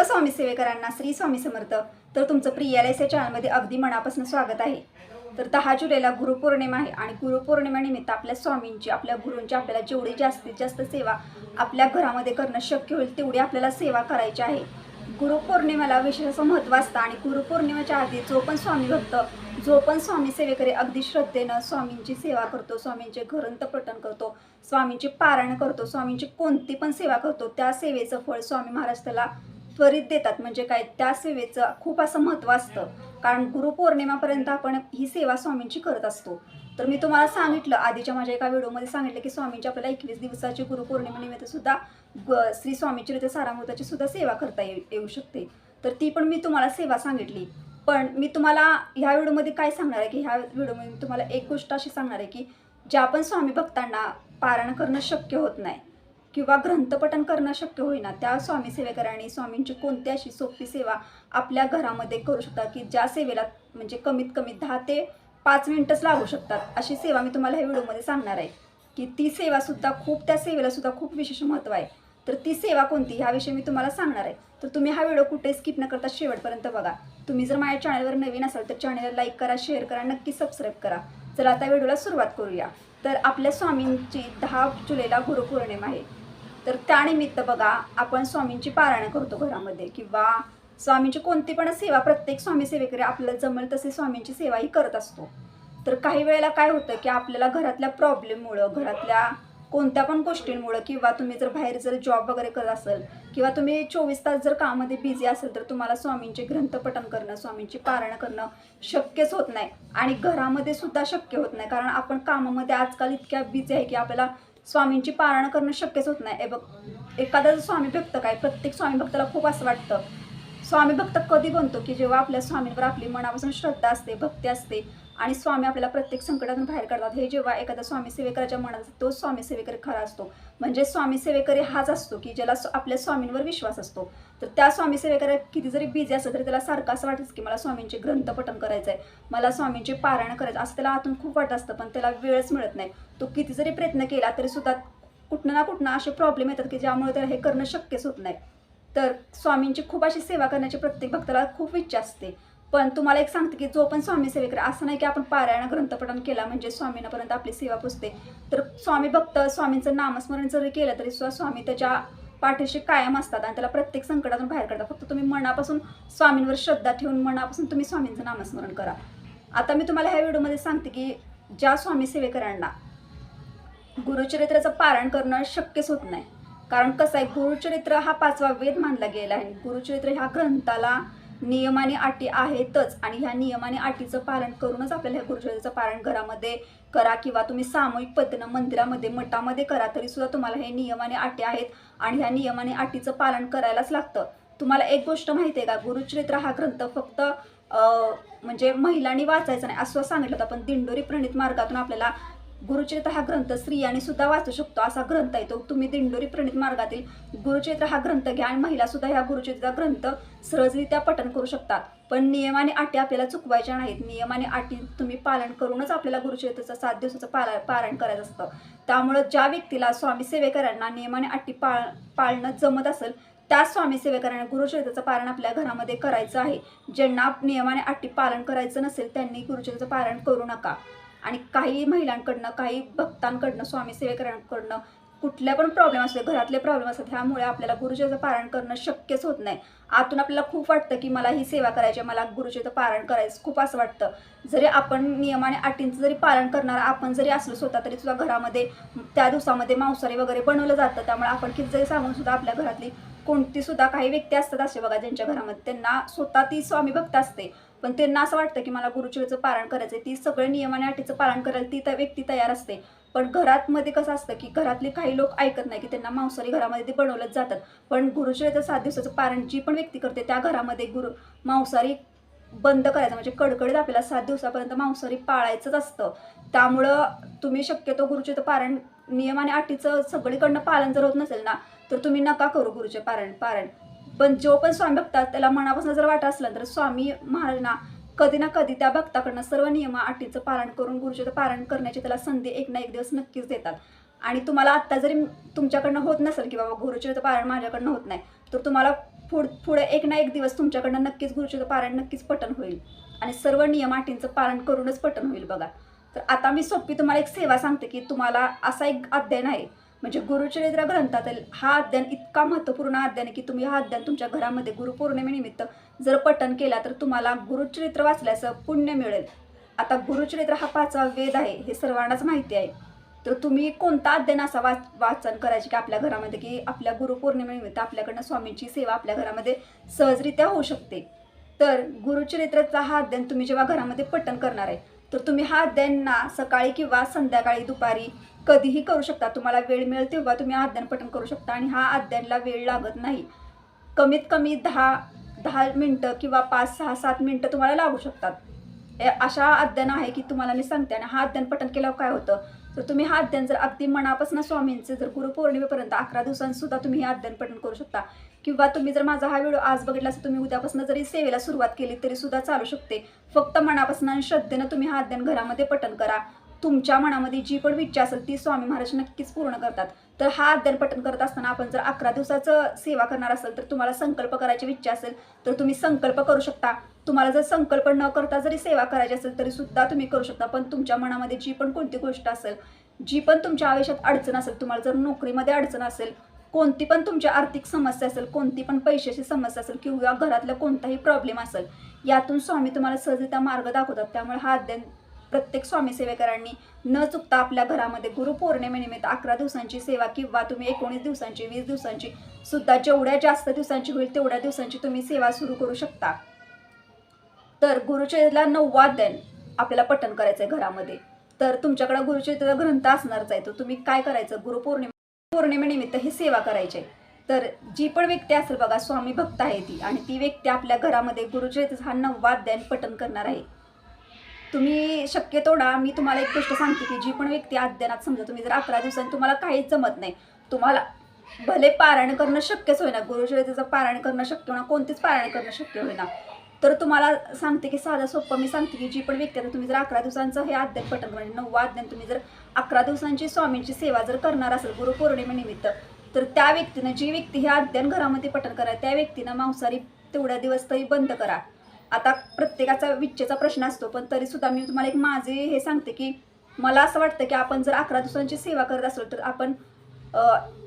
सर्व स्वामी सेवेकरांना श्री स्वामी समर्थ. तर तुमचं प्रियालायस या चॅनलमध्ये अगदी मनापासून स्वागत आहे. तर दहा जुलैला गुरुपौर्णिमा आहे आणि गुरुपौर्णिमेनिमित्त आपल्या स्वामींची आपल्या गुरूंची आपल्याला जेवढी जास्तीत जास्त सेवा आपल्या घरामध्ये करणं शक्य होईल तेवढी आपल्याला सेवा करायची आहे. गुरुपौर्णिमेला विशेष असं महत्त्व असतं आणि गुरुपौर्णिमेच्या आधी जो पण स्वामी भक्त जो पण स्वामी सेवेकरी अगदी श्रद्धेनं स्वामींची सेवा करतो स्वामींचे घरंत पठण करतो स्वामींची पारायण करतो स्वामींची कोणती पण सेवा करतो त्या सेवेचं फळ स्वामी महाराज त्याला त्वरित देतात. म्हणजे काय? त्या सेवेचं खूप असं महत्त्व असतं. कारण गुरुपौर्णिमापर्यंत आपण ही सेवा स्वामींची करत असतो. तर मी तुम्हाला सांगितलं आधीच्या माझ्या एका व्हिडिओमध्ये सांगितलं की स्वामींची आपल्याला एकवीस दिवसाची गुरुपौर्णिमेनिमित्त सुद्धा श्री स्वामीची रित्या सारामृताची सुद्धा सेवा करता येऊ येऊ शकते. तर ती पण मी तुम्हाला सेवा सांगितली. पण मी तुम्हाला ह्या व्हिडिओमध्ये काय सांगणार आहे की ह्या व्हिडिओमध्ये मी तुम्हाला एक गोष्ट अशी सांगणार आहे की ज्या पण स्वामी भक्तांना पारायण करणं शक्य होत नाही किंवा ग्रंथपठण करणं शक्य होईना त्या स्वामी सेवेकरांनी स्वामींची कोणती अशी सोपी सेवा आपल्या घरामध्ये करू शकता की ज्या सेवेला म्हणजे कमीत कमी दहा ते पाच मिनटंच लागू शकतात? अशी सेवा मी तुम्हाला ह्या व्हिडिओमध्ये सांगणार आहे. की ती सेवासुद्धा खूप त्या सेवेला सुद्धा खूप विशेष महत्त्व आहे. तर ती सेवा कोणती? ह्याविषयी मी तुम्हाला सांगणार आहे. तर तुम्ही हा व्हिडिओ कुठे स्किप न करता शेवटपर्यंत बघा. तुम्ही जर माझ्या चॅनलवर नवीन असाल तर चॅनलला लाईक करा शेअर करा नक्की सबस्क्राईब करा. चला आता व्हिडिओला सुरुवात करूया. तर आपल्या स्वामींची दहा जुलैला गुरुपौर्णिमा आहे. तर त्यानिमित्त बघा आपण स्वामींची पारायण करतो घरामध्ये. किंवा स्वामींची कोणती पण सेवा प्रत्येक स्वामी सेवेकरी आपल्याला जमेल तसे स्वामींची सेवाही करत असतो. तर काही वेळेला काय होतं की आपल्याला घरातल्या प्रॉब्लेममुळं घरातल्या कोणत्या पण गोष्टींमुळं किंवा तुम्ही जर बाहेर जर जॉब वगैरे करत असाल किंवा तुम्ही चोवीस तास जर कामामध्ये बिझी असेल तर तुम्हाला स्वामींचे ग्रंथपठण करणं स्वामींची पारायण करणं शक्यच होत नाही. आणि घरामध्ये सुद्धा शक्य होत नाही. कारण आपण कामामध्ये आजकाल इतक्या बिझी आहे की आपल्याला स्वामींची पारायण करणं शक्यच होत नाही. बघ एखादा जर स्वामी भक्त काय प्रत्येक स्वामी भक्ताला खूप असं वाटतं. स्वामी भक्त कधी बनतो की जेव्हा आपल्या स्वामींवर आपली मनापासून श्रद्धा असते भक्ती असते. आणि स्वामी आपल्याला प्रत्येक संकटातून बाहेर काढतात. हे जेव्हा एखादा स्वामी सेवेकराच्या मनात असतो तोच स्वामी सेवेकरी खरा असतो. म्हणजे स्वामी सेवेकरी हाच असतो की ज्याला आपल्या स्वामींवर विश्वास असतो. तर त्या स्वामी सेवेकरी किती जरी बिझी असलं तरी त्याला सारखं असं वाटतं की मला स्वामींचे ग्रंथ पठण करायचं आहे मला स्वामींचे पारायण करायचं असं त्याला आतून खूप वाटत असतं पण त्याला वेळच मिळत नाही. तो किती जरी प्रयत्न केला तरी सुद्धा कुठनं ना कुठनं असे प्रॉब्लेम येतात की ज्यामुळे त्याला हे करणं शक्यच होत नाही. तर स्वामींची खूप अशी सेवा करण्याची प्रत्येक भक्ताला खूप इच्छा असते. पण तुम्हाला एक सांगते की जो पण स्वामी सेवेकर असं नाही की आपण पारायण ग्रंथपठण केला म्हणजे स्वामींपर्यंत आपली सेवा पुजते तर स्वामी भक्त स्वामींचं नामस्मरण जरी केलं तरी सुद्धा स्वामी त्याच्या पाठीशी कायम असतात आणि त्याला प्रत्येक संकटातून बाहेर काढतात. फक्त तुम्ही मनापासून स्वामींवर श्रद्धा ठेवून मनापासून तुम्ही स्वामींचं नामस्मरण करा. आता मी तुम्हाला ह्या व्हिडिओमध्ये सांगते की ज्या स्वामी सेवेकरांना गुरुचरित्राचं पारायण करणं शक्यच होत नाही. कारण कसं आहे गुरुचरित्र हा पाचवा वेद मानला गेला आहे. गुरुचरित्र ह्या ग्रंथाला नियम आणि अटी आहेतच. आणि ह्या नियम आणि अटीचं पालन करूनच आपल्याला ह्या गुरुचरित्राचं पालन घरामध्ये करा किंवा तुम्ही सामूहिक पद्धतीनं मंदिरामध्ये मठामध्ये करा तरी सुद्धा तुम्हाला हे नियम आणि अटी आहेत आणि ह्या नियम आणि अटीचं पालन करायलाच लागतं. तुम्हाला एक गोष्ट माहिती आहे का? गुरुचरित्र हा ग्रंथ फक्त म्हणजे महिलांनी वाचायचा नाही असं सांगितलं होतं. पण दिंडोरी प्रणित मार्गातून आपल्याला गुरुचरित्र हा ग्रंथ स्त्रियांनी सुद्धा वाचू शकतो. असा ग्रंथ आहे तो. तुम्ही दिंडोरी प्रणित मार्गातील गुरुचरित्र हा ग्रंथ घ्या आणि महिला सुद्धा ह्या गुरुचरित्र ग्रंथ सहजरित्या पठण करू शकतात. पण नियम आणि अटी आपल्याला चुकवायच्या नाहीत. नियम आणि अटी तुम्ही पालन करूनच आपल्याला गुरुचरित्राचं सात दिवसाचं पाला पारायण करायचं असतं. त्यामुळं ज्या व्यक्तीला स्वामी सेवेकरांना नियम आणि अटी पाळ पाळणं जमत असेल त्या स्वामी सेवेकरांना गुरुचरित्राचं पारण आपल्या घरामध्ये करायचं आहे. ज्यांना नियमाने अटी पालन करायचं नसेल त्यांनी गुरुचरित्राचं पारण करू नका. आणि काही महिलांकडनं काही भक्तांकडनं स्वामी सेवेकरांकडनं कुठल्या पण प्रॉब्लेम असले घरातले प्रॉब्लेम असतात ह्यामुळे आपल्याला गुरुजीचं पारायण करणं शक्यच होत नाही. आतून आपल्याला खूप वाटतं की मला ही सेवा करायची आहे, मला गुरुजीचं पारायण करायचं खूप असं वाटतं. जरी आपण नियम आणि अटींचं जरी पालन करणार आपण जरी असलो स्वतः तरी सुद्धा घरामध्ये त्या दिवसामध्ये मांसाहारी वगैरे बनवलं जातं. त्यामुळे आपण किती जरी सांगून सुद्धा आपल्या घरातली कोणती सुद्धा काही व्यक्ती असतात असे बघा ज्यांच्या घरामध्ये. त्यांना स्वतः ती स्वामी भक्त असते. पण त्यांना असं वाटतं की मला गुरुचरित्राचं पारायण करायचं ती सगळे नियम आणि अटीचं पालन करायला ती त्या व्यक्ती तयार असते. पण घरात मध्ये कसं असतं की घरातले काही लोक ऐकत नाही की त्यांना मांसाहारी घरामध्ये ते बनवलंच जातात. पण गुरुचरित्र सात दिवसाचं पारायण जी पण व्यक्ती करते त्या घरामध्ये गुरु मांसाहारी बंद करायचं. म्हणजे कडकडीत आपल्याला सात दिवसापर्यंत मांसाहारी पाळायचंच असतं. त्यामुळं तुम्ही शक्यतो गुरुचरित्र पारायण नियम आणि अटीचं सगळीकडनं पालन जर होत नसेल ना तर तुम्ही नका करू गुरुचे पारायण पारायण पण जो पण स्वामी भक्तात त्याला मनापासून जर वाटत असलं तर स्वामी महाराजांना कधी ना कधी त्या भक्ताकडनं सर्व नियम अटीचं पालन करून गुरुचे पारण करण्याची त्याला संधी एक ना एक दिवस नक्कीच देतात. आणि तुम्हाला आत्ता जरी तुमच्याकडनं होत नसेल की बाबा गुरुचरित्र पारायण माझ्याकडनं होत नाही तर तुम्हाला पुढ पुढे एक ना एक दिवस तुमच्याकडनं नक्कीच गुरुचरित्र पारायण नक्कीच पठण होईल. आणि सर्व नियम अटींचं पालन करूनच पठण होईल बघा. तर आता मी सोपी तुम्हाला एक सेवा सांगते की तुम्हाला असा एक अध्ययन आहे म्हणजे गुरुचरित्र ग्रंथातील हा अध्ययन इतका महत्त्वपूर्ण अध्ययन आहे की तुम्ही हा अध्ययन तुमच्या घरामध्ये गुरुपौर्णिमेनिमित्त जर पठन केला तर तुम्हाला गुरुचरित्र वाचल्याचं पुण्य मिळेल. आता गुरुचरित्र हा पाचवा वेद आहे हे सर्वांनाच माहिती आहे. तर तुम्ही कोणता अध्ययन असा वाच वाचन करायचे की आपल्या घरामध्ये की आपल्या गुरुपौर्णिमेनिमित्त आपल्याकडनं स्वामींची सेवा आपल्या घरामध्ये सहजरित्या होऊ शकते? तर गुरुचरित्राचा हा अध्ययन तुम्ही जेव्हा घरामध्ये पठन करणार आहे तर तुम्ही हा अध्ययन ना सकाळी किंवा संध्याकाळी दुपारी कधीही करू शकता. तुम्हाला वेळ मिळेल तेव्हा तुम्ही अध्ययन पठण करू शकता आणि हा अध्ययनला वेळ लागत नाही. कमीत कमी दहा दहा मिनटं किंवा पाच सहा सात मिनटं तुम्हाला लागू शकतात. अशा अध्ययन आहे की तुम्हाला मी सांगते आणि हा अध्ययन पठण केल्यावर काय होतं? तर तुम्ही हा अध्ययन जर अगदी मनापासून स्वामींचे जर गुरुपौर्णिमेपर्यंत अकरा दिवसांसुद्धा तुम्ही हे अध्ययन पठण करू शकता. किंवा तुम्ही जर माझा हा व्हिडिओ आज बघितला असं तुम्ही उद्यापासून जरी सेवेला सुरुवात केली तरी सुद्धा चालू शकते. फक्त मनापासून आणि श्रद्धेनं तुम्ही हा अध्ययन घरामध्ये पठण करा. तुमच्या मनामध्ये जी पण इच्छा असेल ती स्वामी महाराज नक्कीच पूर्ण करतात. तर हा अध्ययन पठन करत असताना आपण जर अकरा दिवसाचं सेवा करणार असेल तर तुम्हाला संकल्प करायची इच्छा असेल तर तुम्ही संकल्प करू शकता. तुम्हाला जर संकल्प न करता जरी सेवा करायची असेल तरी सुद्धा तुम्ही करू शकता. पण तुमच्या मनामध्ये जी पण कोणती गोष्ट असेल जी पण तुमच्या आयुष्यात अडचण असेल तुम्हाला जर नोकरीमध्ये अडचण असेल कोणती पण तुमची आर्थिक समस्या असेल कोणती पण पैशाची समस्या असेल किंवा घरातला कोणताही प्रॉब्लेम असेल यातून स्वामी तुम्हाला सहजरित्या मार्ग दाखवतात. त्यामुळे हा अध्ययन प्रत्येक स्वामी सेवेकरांनी न चुकता आपल्या घरामध्ये गुरुपौर्णिमेनिमित्त अकरा दिवसांची सेवा किंवा तुम्ही एकोणीस दिवसांची वीस दिवसांची सुद्धा जेवढ्या जास्त दिवसांची होईल तेवढ्या दिवसांची तुम्ही सेवा सुरू करू शकता. तर गुरुचरित्रला नववादन आपल्याला पठण करायचं आहे घरामध्ये. तर तुमच्याकडे गुरुचरित्र ग्रंथ असणारच आहे तो तुम्ही काय करायचं? गुरुपौर्णिमे पौर्णिमेनिमित्त ही सेवा करायची तर जी पण व्यक्ती असेल बघा स्वामी भक्त आहे ती आणि ती व्यक्ती आपल्या घरामध्ये गुरुचरित्र हा नववाद्यान अध्ययन पठण करणार आहे. तुम्ही शक्यतो ना मी तुम्हाला एक गोष्ट सांगते की जी पण व्यक्ती अध्ययनात समजा तुम्ही जर अकरा दिवसांनी तुम्हाला काहीच जमत नाही तुम्हाला भले पारायण करणं शक्यच होईना गुरुचरित्राचं पारायण करणं शक्य होणार कोणतेच पारायण करणं शक्य होईना तर तुम्हाला सांगते की साधा सोपं मी सांगते की जी पण व्यक्ती तुम्ही जर अकरा दिवसांचं हे अध्ययन पठण म्हणजे नववा अध्ययन तुम्ही जर अकरा दिवसांची स्वामींची सेवा जर करणार असेल गुरुपौर्णिमेनिमित्त तर त्या व्यक्तीनं जी व्यक्ती हे अध्ययन घरामध्ये पठण करा त्या व्यक्तीनं मांसाहारी तेवढ्या दिवस तरी बंद करा. आता प्रत्येकाचा विच्छेचा प्रश्न असतो पण तरी सुद्धा मी तुम्हाला एक माझे हे सांगते की मला असं वाटतं की आपण जर अकरा दिवसांची सेवा करत असलो तर आपण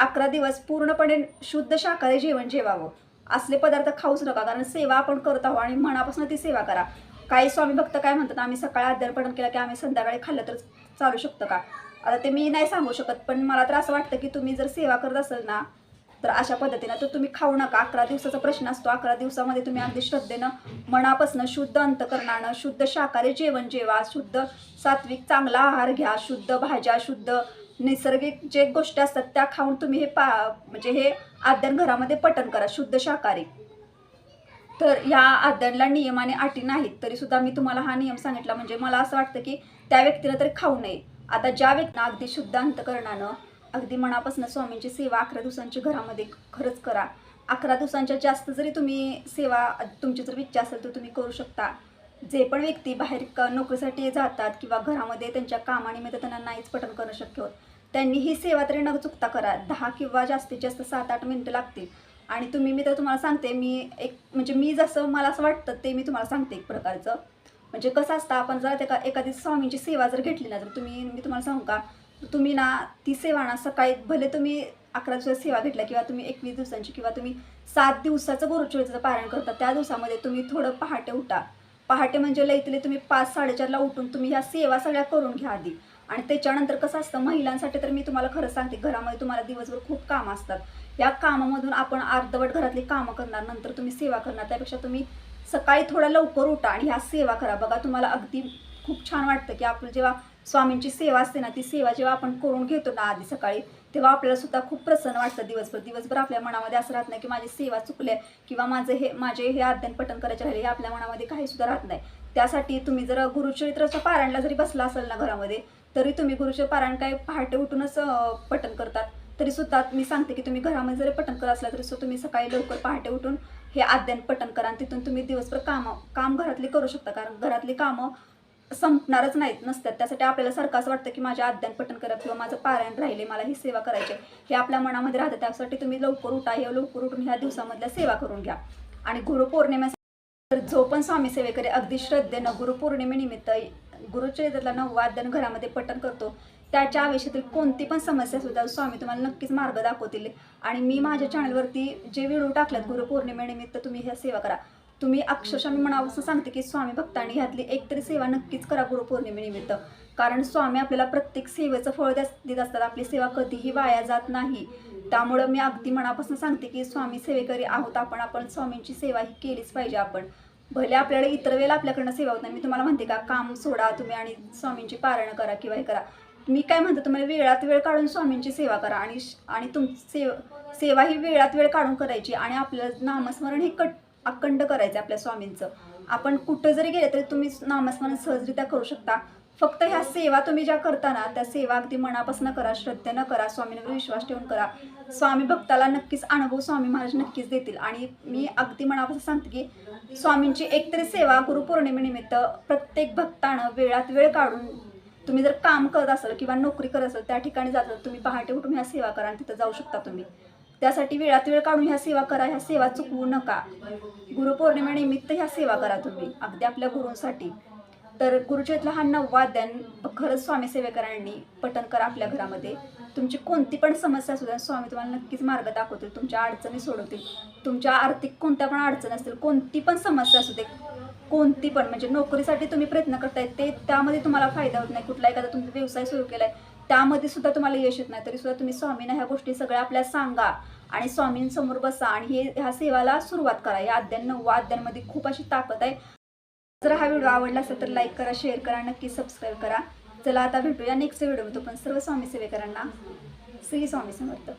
अकरा दिवस पूर्णपणे शुद्ध शाकाहारी जेवण जेवावं. असले पदार्थ खाऊच नका कारण सेवा आपण करत आहोत आणि मनापासून ती सेवा करा. काही स्वामी भक्त काय म्हणतात आम्ही सकाळी अध्ययन केलं की आम्ही संध्याकाळी खाल्लं तर चालू शकतं का? आता ते मी नाही सांगू शकत पण मला तर असं वाटतं की तुम्ही जर सेवा करत असाल ना तर अशा पद्धतीनं तर तुम्ही खाऊ नका. अकरा दिवसाचा प्रश्न असतो. अकरा दिवसामध्ये तुम्ही अगदी श्रद्धेनं मनापासून शुद्ध अंतकरणानं शुद्ध शाकाहारी जेवण जेवा शुद्ध सात्विक चांगला आहार घ्या शुद्ध भाज्या शुद्ध नैसर्गिक जे गोष्टी असतात त्या खाऊन तुम्ही हे पा म्हणजे हे आद्यान घरामध्ये पटन करा शुद्ध शाकाहारी. तर या अध्ययनला नियम आणि अटी नाहीत तरीसुद्धा मी तुम्हाला हा नियम सांगितला. म्हणजे मला असं वाटतं की त्या व्यक्तीनं तरी खाऊ नये. आता ज्या व्यक्तीनं अगदी शुद्ध अंतकरणानं अगदी मनापासून स्वामींची सेवा अकरा दिवसांची घरामध्ये खरंच करा. अकरा दिवसांच्या जास्त जरी तुम्ही सेवा तुमची जर इच्छा असेल तर तुम्ही करू शकता. जे पण व्यक्ती बाहेर क नोकरीसाठी जातात किंवा घरामध्ये त्यांच्या कामानिमित्त त्यांना नाहीच पठण करणं शक्य होत त्यांनी ही सेवा तरी न चुकता करा. दहा किंवा जास्तीत जास्त सात आठ मिनटं लागतील. आणि तुम्ही मी तर तुम्हाला सांगते मी एक म्हणजे मी जसं मला असं वाटतं ते मी तुम्हाला सांगते एक प्रकारचं. म्हणजे कसं असतं आपण जर एका एखादी स्वामींची सेवा जर घेतली ना तर तुम्ही मी तुम्हाला सांगू का तुम्ही ना ती सेवा ना सकाळी भले तुम्ही अकरा दिवसाची सेवा घेतल्या किंवा तुम्ही एकवीस दिवसांची किंवा तुम्ही सात दिवसाचं गुरुचरित्राचं पारायण करता त्या दिवसामध्ये तुम्ही थोडं पहाटे उठा. पहाटे म्हणजे लईतले तुम्ही पाच साडेचारला उठून तुम्ही ह्या सेवा सगळ्या करून घ्या आधी. आणि त्याच्यानंतर कसं असतं महिलांसाठी तर मी तुम्हाला खरं सांगते घरामध्ये तुम्हाला दिवसभर खूप कामं असतात. या कामामधून आपण अर्धवट घरातली कामं करणार नंतर तुम्ही सेवा करणार. त्यापेक्षा तुम्ही सकाळी थोडा लवकर उठा आणि ह्या सेवा करा. बघा तुम्हाला अगदी खूप छान वाटतं की आपलं जेव्हा स्वामींची सेवा असते ना ती सेवा जेव्हा आपण करून घेतो ना आधी सकाळी तेव्हा आपल्याला सुद्धा खूप प्रसन्न वाटतं दिवसभर. दिवसभर आपल्या मनामध्ये असं राहत नाही की माझी सेवा चुकल्या किंवा माझं हे माझे हे अध्ययन पठण करायचे राहिले हे आपल्या मनामध्ये काही सुद्धा राहत नाही. त्यासाठी तुम्ही जर गुरुचरित्राच्या पारायणला जरी बसला असेल ना घरामध्ये तरी तुम्ही गुरुचे पारायण काय पहाटे उठूनच अं, पठण करतात. तरी सुद्धा मी सांगते की तुम्ही घरामध्ये जरी पठण करत असला तरी सुद्धा तुम्ही सकाळी लवकर पहाटे उठून हे अध्ययन पठण करा आणि तिथून तुम्ही दिवसभर काम काम घरातली करू शकता. कारण घरातली कामं संपणारच नाहीत नसतात. त्यासाठी आपल्याला सारखं असं वाटतं की माझ्या अध्ययन पठण करा किंवा माझं पारायण राहिले मला ही सेवा करायची आहे. हे आपल्या मनामध्ये राहतं. त्यासाठी तुम्ही लवकर उठा. हे लवकर उठून ह्या दिवसामधल्या सेवा करून घ्या. आणि गुरुपौर्णिमे तर जो पण स्वामी सेवेकरी अगदी श्रद्धेनं गुरुपौर्णिमेनिमित्त गुरुचरित्रातला नववा अध्ययन घरामध्ये पठण करतो त्याच्या आयुष्यातील कोणती पण समस्या सुद्धा स्वामी तुम्हाला नक्कीच मार्ग दाखवतील. आणि मी माझ्या चॅनलवरती जे व्हिडिओ टाकलेत गुरुपौर्णिमेनिमित्त तुम्ही ह्या सेवा करा. तुम्ही अक्षरशः मी मनापासून सांगते की स्वामी भक्तांनी ह्यातली एक तरी सेवा नक्कीच करा गुरुपौर्णिमेनिमित्त. कारण स्वामी आपल्याला प्रत्येक सेवेचं फळ देत असतात. आपली सेवा कधीही वाया जात नाही. त्यामुळं मी अगदी मनापासून सांगते की स्वामी सेवेकरी आहोत आपण आपण स्वामींची सेवा ही केलीच पाहिजे आपण. भले आपल्याला इतर वेळेला आपल्याकडनं सेवा होत नाही. मी तुम्हाला म्हणते का काम सोडा तुम्ही आणि स्वामींची पारणं करा किंवा हे करा. मी काय म्हणते तुम्हाला वेळात वेळ काढून स्वामींची सेवा करा आणि आणि तुम सेव सेवा ही वेळात वेळ काढून करायची आणि आपलं नामस्मरण हे कट अखंड करायचं आपल्या स्वामींचं. आपण कुठं जरी गेले तरी तुम्ही नामस्मरण सहजरित्या करू शकता. फक्त ह्या सेवा तुम्ही ज्या करता ना त्या सेवा अगदी मनापासून करा श्रद्धेनं करा स्वामींवर विश्वास ठेवून करा. स्वामी भक्ताला नक्कीच अनुभव स्वामी महाराज नक्कीच देतील. आणि मी अगदी मनापासून सांगते की स्वामींची एकतरी सेवा गुरुपौर्णिमेनिमित्त प्रत्येक भक्तानं वेळात वेळ काढून तुम्ही जर काम करत असाल किंवा नोकरी करत असाल त्या ठिकाणी जात तुम्ही पहाटे उठून ह्या सेवा करा आणि तिथं जाऊ शकता तुम्ही. त्यासाठी वेळात वेळ काढून ह्या सेवा करा ह्या सेवा चुकवू नका. गुरुपौर्णिमेनिमित्त ह्या सेवा करा तुम्ही अगदी आपल्या गुरूंसाठी. तर गुरुचरितला हा नववाद्यान खरंच स्वामी सेवेकरांनी पठण करा आपल्या घरामध्ये. तुमची कोणती पण समस्या असू स्वामी तुम्हाला नक्कीच मार्ग दाखवतील तुमच्या अडचणी सोडवतील. तुमच्या आर्थिक कोणत्या पण अडचणी असतील कोणती पण समस्या असू दे कोणती पण म्हणजे नोकरीसाठी तुम्ही प्रयत्न करताय ते त्यामध्ये तुम्हाला फायदा होत नाही. कुठला एखादा तुमचा व्यवसाय सुरू केला आहे त्यामध्ये सुद्धा तुम्हाला यश येत नाही तरी सुद्धा तुम्ही स्वामींना ह्या गोष्टी सगळ्या आपल्या सांगा आणि स्वामींसमोर बसा आणि हे ह्या सेवाला सुरुवात करा. या अध्ययन नववा अध्यायांमध्ये खूप अशी ताकद आहे. जर हा व्हिडिओ आवडला असेल तर लाईक करा शेअर करा नक्की सबस्क्राईब करा. चला आता भेटूया नेक्स्ट व्हिडिओ पण सर्व स्वामी सेवेकरांना श्री स्वामी समर्थ.